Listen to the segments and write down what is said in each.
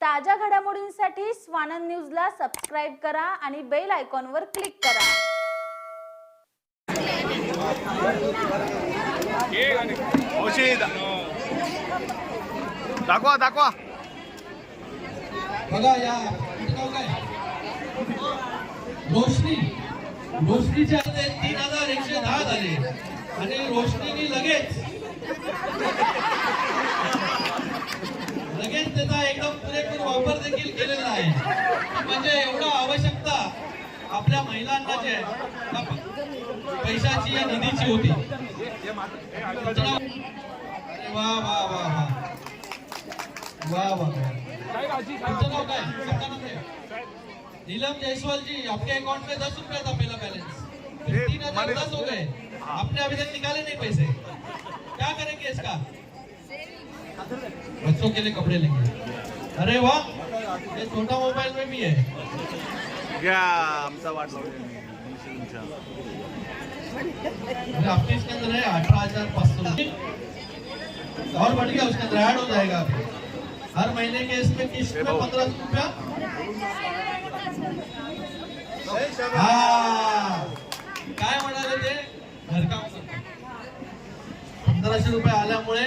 ताज्या घडामोडींसाठी स्वानंद न्यूजला सबस्क्राईब करा आणि बेल आयकॉनवर क्लिक करा. दाखवा दाखवा. बघा या. रोशनी. रोशनीचे तीन हजार एकशे दहा झाले. आणि रोशनीने लगेच वापर देखील केलेला आहे. म्हणजे एवढं आवश्यकता आपल्या महिलांना जे पैशाची या निधीची होती. वा वा वा वा. वा वा तुमचं नाव काय? नीलम जायसवाल जी आपके अकाउंट में दस रुपया था पहला बैलेंस तीन हजार दस हो गए. आपने अभी तक निकाले नहीं पैसे. क्या करेंगे इसका? बच्चों के लिए कपड़े लेंगे. अरे वाह ये छोटा मोबाइल में भी है घ्या आमचा वाट लावलेला तुमच्या. अरे आपके इसके अंदर है अठारह हजार पाँच सौ और बढ़ गया उसके अंदर ऐड हो जाएगा हर महीने के इसमें किस्त में पंद्रह सौ रुपया? हा। काय म्हणाले ते? घरकाम. पंधराशे रुपये आल्यामुळे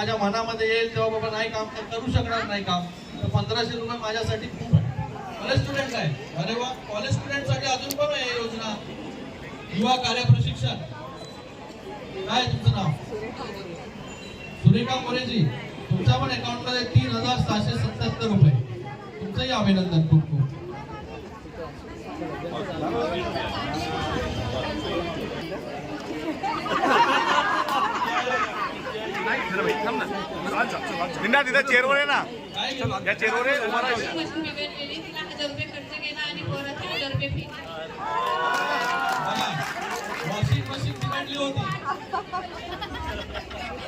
माझ्या मनामध्ये येईल तेव्हा बाबा नाही काम तर करू शकणार नाही काम. तर पंधराशे रुपये माझ्यासाठी खूप आहे. कॉलेज स्टुडंट आहे. अरे वा कॉलेज स्टुडंटसाठी अजून पण आहे योजना. युवा कार्य प्रशिक्षण. काय तुमचं नाव? सुरेखा मोरेजी. तुमच्या पण अकाउंटमध्ये तीन हजार सहाशे सत्याहत्तर रुपये. तुमचंही अभिनंदन खूप खूप निंदा तिथं चेअरवर आहे ना? या चेअरवर आहे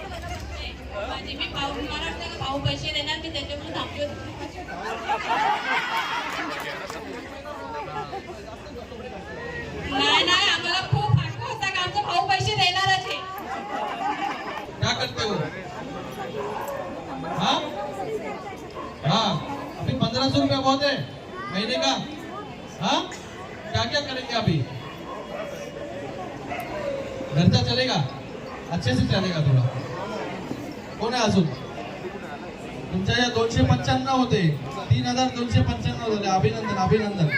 माझी मी भाऊ मला वाटतं का भाऊ पैसे देणार मी थांबली. होती नाही नाही आम्हाला खूप हक्क होता का आमचा भाऊ पैसे देणारच आहे क्या करते हो हाँ हाँ अभी पंद्रह सौ रुपया बहुत है। महीने का हाँ? क्या क्या करेंगे अभी? घरचा चलेगा? अच्छे से चलेगा थोड़ा। कोण आहे अजून तुमच्या या दोनशे पंच्याण्णव होते तीन हजार दोनशे पंच्याण्णव झाले अभिनंदन अभिनंदन।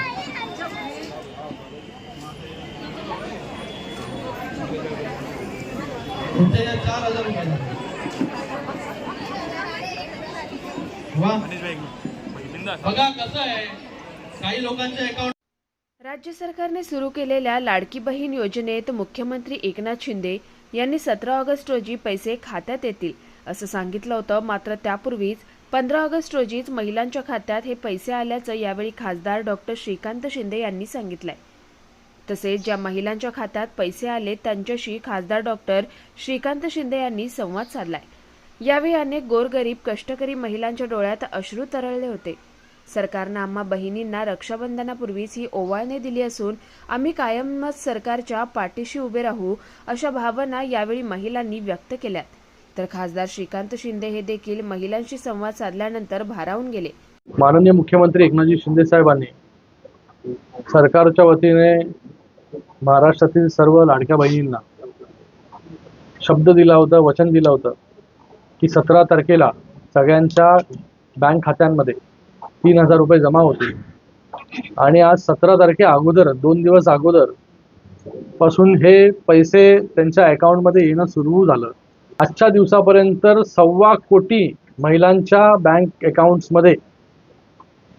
तुमच्या या चार हजार रुपये। झाले. वा बघा कसं आहे. काही लोकांच्या अकाउंट राज्य सरकारने सुरू केलेल्या लाडकी बहीण योजनेत मुख्यमंत्री एकनाथ शिंदे यांनी सतरा ऑगस्ट रोजी पैसे खात्यात येतील असं सांगितलं होतं. मात्र त्यापूर्वीच पंधरा ऑगस्ट रोजीच महिलांच्या खात्यात हे पैसे आल्याचं यावेळी खासदार डॉक्टर श्रीकांत शिंदे यांनी सांगितलंय. तसेच ज्या महिलांच्या खात्यात पैसे आले त्यांच्याशी खासदार डॉक्टर श्रीकांत शिंदे यांनी संवाद साधलाय. यावेळी अनेक गोरगरीब कष्टकरी महिलांच्या डोळ्यात अश्रू तरळले होते. सरकारनं आम्हा बहिणींना रक्षाबंधनापूर्वीच ही ओवाळणी दिली असून आम्ही कायमच सरकारच्या पाठीशी उभे राहू अशा भावना यावेळी महिलांनी व्यक्त केल्यात. तर खासदार श्रीकांत शिंदे हे देखील महिलांशी संवाद साधल्यानंतर भारावून गेले. माननीय मुख्यमंत्री एकनाथजी शिंदे साहेबांनी सरकारच्या वतीने महाराष्ट्रातील सर्व लाडक्या बहिणींना शब्द दिला होता वचन दिलं होतं की सतरा तारखेला सगळ्यांच्या बँक खात्यांमध्ये तीन हजार रुपये जमा होतील. आणि आज सतरा तारखे अगोदर दोन दिवस अगोदरपासून हे पैसे त्यांच्या अकाउंटमध्ये येणं सुरू झालं. आजच्या दिवसापर्यंत सव्वा कोटी महिलांच्या बँक अकाउंट्समध्ये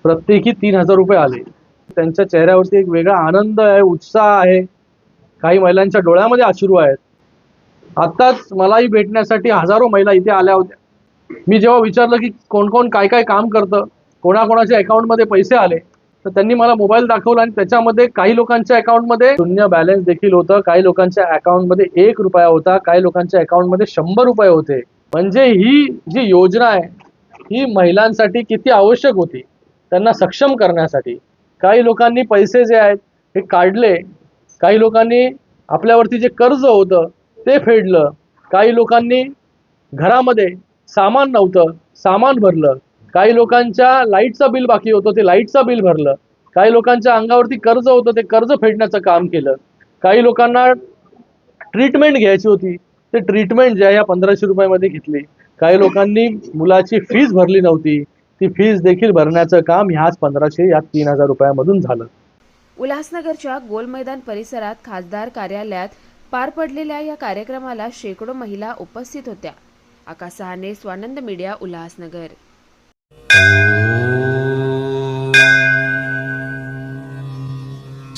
प्रत्येकी तीन हजार रुपये आले. त्यांच्या चेहऱ्यावरती एक वेगळा आनंद आहे उत्साह आहे. काही महिलांच्या डोळ्यामध्ये अश्रू आहेत. आत्ताच मलाही भेटण्यासाठी हजारो महिला इथे आल्या होत्या. मी जेव्हा विचारलं की कोण कोण काय काय काम करतं कोणाकोणाच्या अकाउंटमध्ये पैसे आले तर त्यांनी मला मोबाईल दाखवला आणि त्याच्यामध्ये काही लोकांच्या अकाउंटमध्ये शून्य बॅलन्स देखील होतं. काही लोकांच्या अकाउंटमध्ये एक रुपया होता काही लोकांच्या अकाउंटमध्ये शंभर रुपये होते. म्हणजे ही जी योजना आहे ही महिलांसाठी किती आवश्यक होती त्यांना सक्षम करण्यासाठी. काही लोकांनी पैसे जे आहेत हे काढले. काही लोकांनी आपल्यावरती जे कर्ज होतं ते फेडलं. काही लोकांनी घरामध्ये सामान नव्हतं सामान भरलं. काही लोकांच्या लाईटचं बिल बाकी होतं ते लाईटचं बिल भरलं. काही लोकांच्या अंगावरती कर्ज होतं ते कर्ज फेडण्याचं काम केलं. काही लोकांना ट्रीटमेंट घ्यायची होती ते ट्रीटमेंट ज्या या पंधराशे रुपयामध्ये घेतली. काही लोकांनी मुलाची फीज भरली नव्हती ती फीज देखील भरण्याचं काम ह्याच पंधराशे या तीन हजार रुपयामधून झालं. उल्हासनगरच्या गोल मैदान परिसरात खासदार कार्यालयात पार पडलेल्या या कार्यक्रमाला शेकडो महिला उपस्थित होत्या. आकाशहाने स्वानंद मीडिया उल्हासनगर.